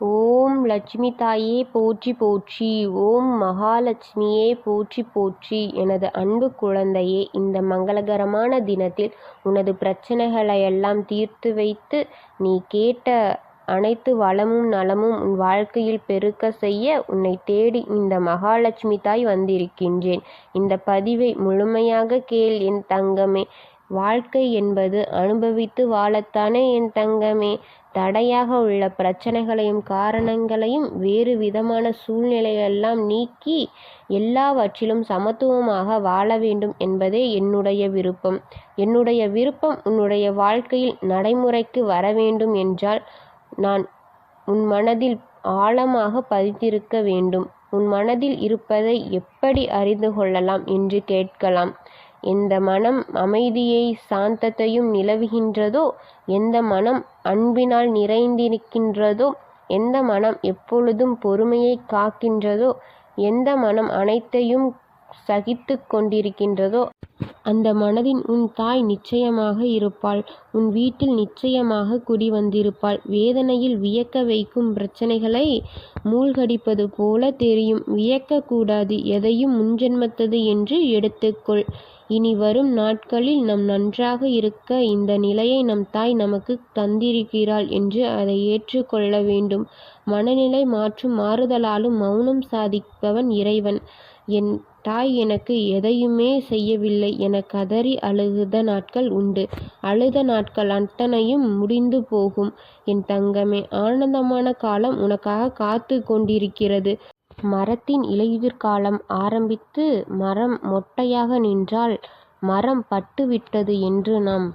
ஓம் லட்சுமி தாயே போற்றி போற்றி ஓம் மகாலட்சுமியே போற்றி போற்றி எனது அன்பு குழந்தையே இந்த மங்களகரமான தினத்தில் உனது பிரச்சனைகளையெல்லாம் தீர்த்து வைத்து நீ கேட்ட அனைத்து வளமும் நலமும் உன் வாழ்க்கையில் பெருக்க செய்ய உன்னை தேடி இந்த மகாலட்சுமி தாய் வந்திருக்கின்றேன். இந்த பதிவை முழுமையாக கேள் என் தங்கமே. வாழ்க்கை என்பது அனுபவித்து வாழத்தானே என் தங்கமே. தடையாக உள்ள பிரச்சனைகளையும் காரணங்களையும் வேறு விதமான சூழ்நிலையெல்லாம் நீக்கி எல்லாவற்றிலும் சமத்துவமாக வாழ வேண்டும் என்பதே என்னுடைய விருப்பம். என்னுடைய விருப்பம் உன்னுடைய வாழ்க்கையில் நடைமுறைக்கு வர வேண்டும் என்றால் நான் உன் மனதில் ஆழமாக பதித்திருக்க வேண்டும். உன் மனதில் இருப்பதை எப்படி அறிந்து கொள்ளலாம் என்று கேட்கலாம். எந்த மனம் அமைதியை சாந்தத்தையும் நிலவுகின்றதோ எந்த மனம் அன்பினால் நிறைந்திருக்கின்றதோ எந்த மனம் எப்பொழுதும் பொறுமையை காக்கின்றதோ எந்த மனம் அனைத்தையும் சகித்து கொண்டிருக்கின்றதோ அந்த மனதின் உன் தாய் நிச்சயமாக இருப்பாள். உன் வீட்டில் நிச்சயமாக குடி வந்திருப்பாள். வேதனையில் வியக்க வைக்கும் பிரச்சனைகளை மூழ்கடிப்பது போல தெரியும். வியக்கக்கூடாது. எதையும் முன்ஜென்மத்தது என்று எடுத்துக்கொள். இனி வரும் நாட்களில் நம் நன்றாக இருக்க இந்த நிலையை நம் தாய் நமக்கு தந்திருக்கிறாள் என்று அதை ஏற்றுக்கொள்ள வேண்டும். மனநிலை மாற்றும் மாறுதலாலும் மௌனம் சாதிப்பவன் இறைவன். என் தாய் எனக்கு எதையுமே செய்யவில்லை. என கதறி அழுத நாட்கள் உண்டு. அழுத நாட்கள் அத்தனையும் முடிந்து போகும். என் தங்கமே ஆனந்தமான காலம் உனக்காக காத்து கொண்டிருக்கிறது. மரத்தின் இலையுதிர் காலம் ஆரம்பித்து மரம் மொட்டையாக நின்றால் மரம் பட்டுவிட்டது என்று நாம்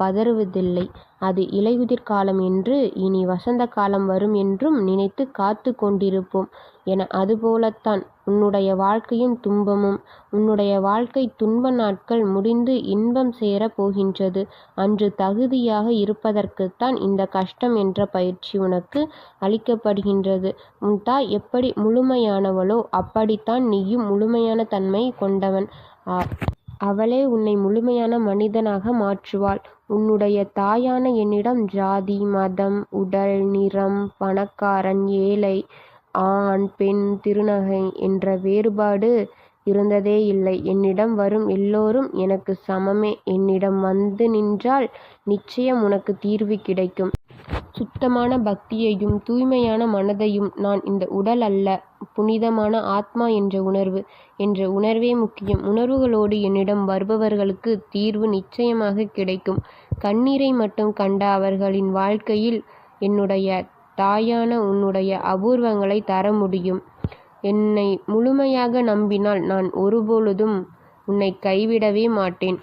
பதறுவதில்லை. அது இலையுதிர் காலம் என்று இனி வசந்த காலம் வரும் என்றும் நினைத்து காத்து கொண்டிருப்போம். என அதுபோலத்தான் உன்னுடைய வாழ்க்கையும் துன்பமும் உன்னுடைய வாழ்க்கை துன்ப நாட்கள் முடிந்து இன்பம் சேரப் போகின்றது. அன்று தகுதியாக இருப்பதற்குத்தான் இந்த கஷ்டம் என்ற பயிற்சி உனக்கு அளிக்கப்படுகின்றது. உன் தாய் எப்படி முழுமையானவளோ அப்படித்தான் நீயும் முழுமையான தன்மை கொண்டவன். ஆ அவளே உன்னை முழுமையான மனிதனாக மாற்றுவாள். உன்னுடைய தாயான என்னிடம் ஜாதி மதம் உடல் நிறம் பணக்காரன் ஏழை ஆண் பெண் திருநகை என்ற வேறுபாடு இருந்ததே இல்லை. என்னிடம் வரும் எல்லோரும் எனக்கு சமமே. என்னிடம் வந்து நின்றால் நிச்சயம் உனக்கு தீர்வு கிடைக்கும். சுத்தமான பக்தியையும் தூய்மையான மனதையும் நான் இந்த உடல் அல்ல. புனிதமான ஆத்மா என்ற உணர்வு. என்ற உணர்வே முக்கியம். உணர்வுகளோடு என்னிடம் வருபவர்களுக்கு தீர்வு நிச்சயமாக கிடைக்கும். கண்ணீரை மட்டும் கண்ட அவர்களின் வாழ்க்கையில் என்னுடைய தாயான உன்னுடைய அபூர்வங்களை தர முடியும். என்னை முழுமையாக நம்பினால் நான் ஒருபொழுதும் உன்னை கைவிடவே மாட்டேன்.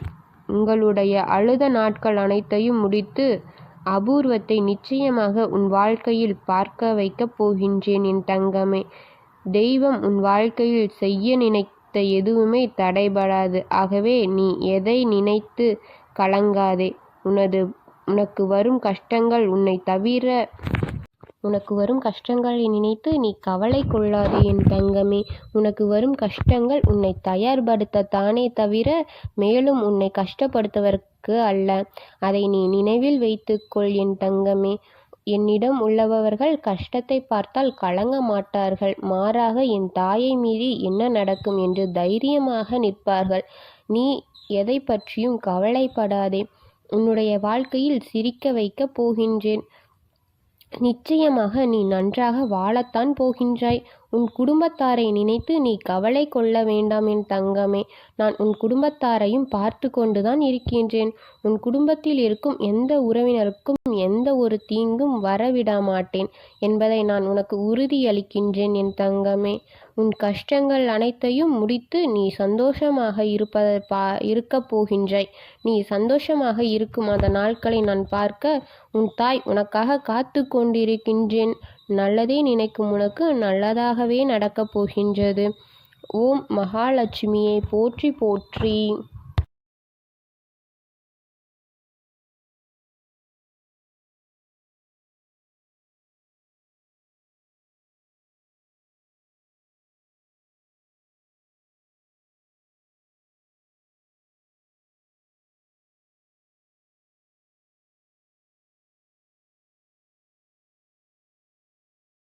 உங்களுடைய அழுத நாட்கள் அனைத்தையும் முடித்து அபூர்வத்தை நிச்சயமாக உன் வாழ்க்கையில் பார்க்க வைக்கப் போகின்றேன் என் தங்கமே. தெய்வம் உன் வாழ்க்கையில் செய்ய நினைத்த எதுவுமே தடைபடாது. ஆகவே நீ எதை நினைத்து கலங்காதே. உனது உனக்கு வரும் கஷ்டங்கள் உன்னை தவிர உனக்கு வரும் கஷ்டங்களை நினைத்து நீ கவலை கொள்ளாதே என் தங்கமே. உனக்கு வரும் கஷ்டங்கள் உன்னை தயார்படுத்தத்தானே தவிர மேலும் உன்னை கஷ்டப்படுத்துவதற்கு அல்ல. அதை நீ நினைவில் வைத்துக்கொள் என் தங்கமே. என்னிடம் உள்ளவர்கள் கஷ்டத்தை பார்த்தால் கலங்க மாட்டார்கள் மாறாக என் தாயை மீறி என்ன நடக்கும் என்று தைரியமாக நிற்பார்கள். நீ எதை பற்றியும் கவலைப்படாதே. உன்னுடைய வாழ்க்கையில் சிரிக்க வைக்கப் போகின்றேன். நிச்சயமாக நீ நன்றாக வாழத்தான் போகின்றாய். உன் குடும்பத்தாரை நினைத்து நீ கவலை கொள்ள வேண்டாம் என் தங்கமே. நான் உன் குடும்பத்தாரையும் பார்த்து கொண்டுதான் இருக்கின்றேன். உன் குடும்பத்தில் இருக்கும் எந்த உறவினருக்கும் எந்த ஒரு தீங்கும் வரவிடமாட்டேன் என்பதை நான் உனக்கு உறுதியளிக்கின்றேன் என் தங்கமே. உன் கஷ்டங்கள் அனைத்தையும் முடித்து நீ சந்தோஷமாக இருப்பத பா இருக்கப் போகின்றாய். நீ சந்தோஷமாக இருக்கும் அந்த நாட்களை நான் பார்க்க உன் தாய் உனக்காக காத்து கொண்டிருக்கின்றேன். நல்லதே நினைக்கும் உனக்கு நல்லதாகவே நடக்கப் போகின்றது. ஓம் மகாலட்சுமியை போற்றி போற்றி.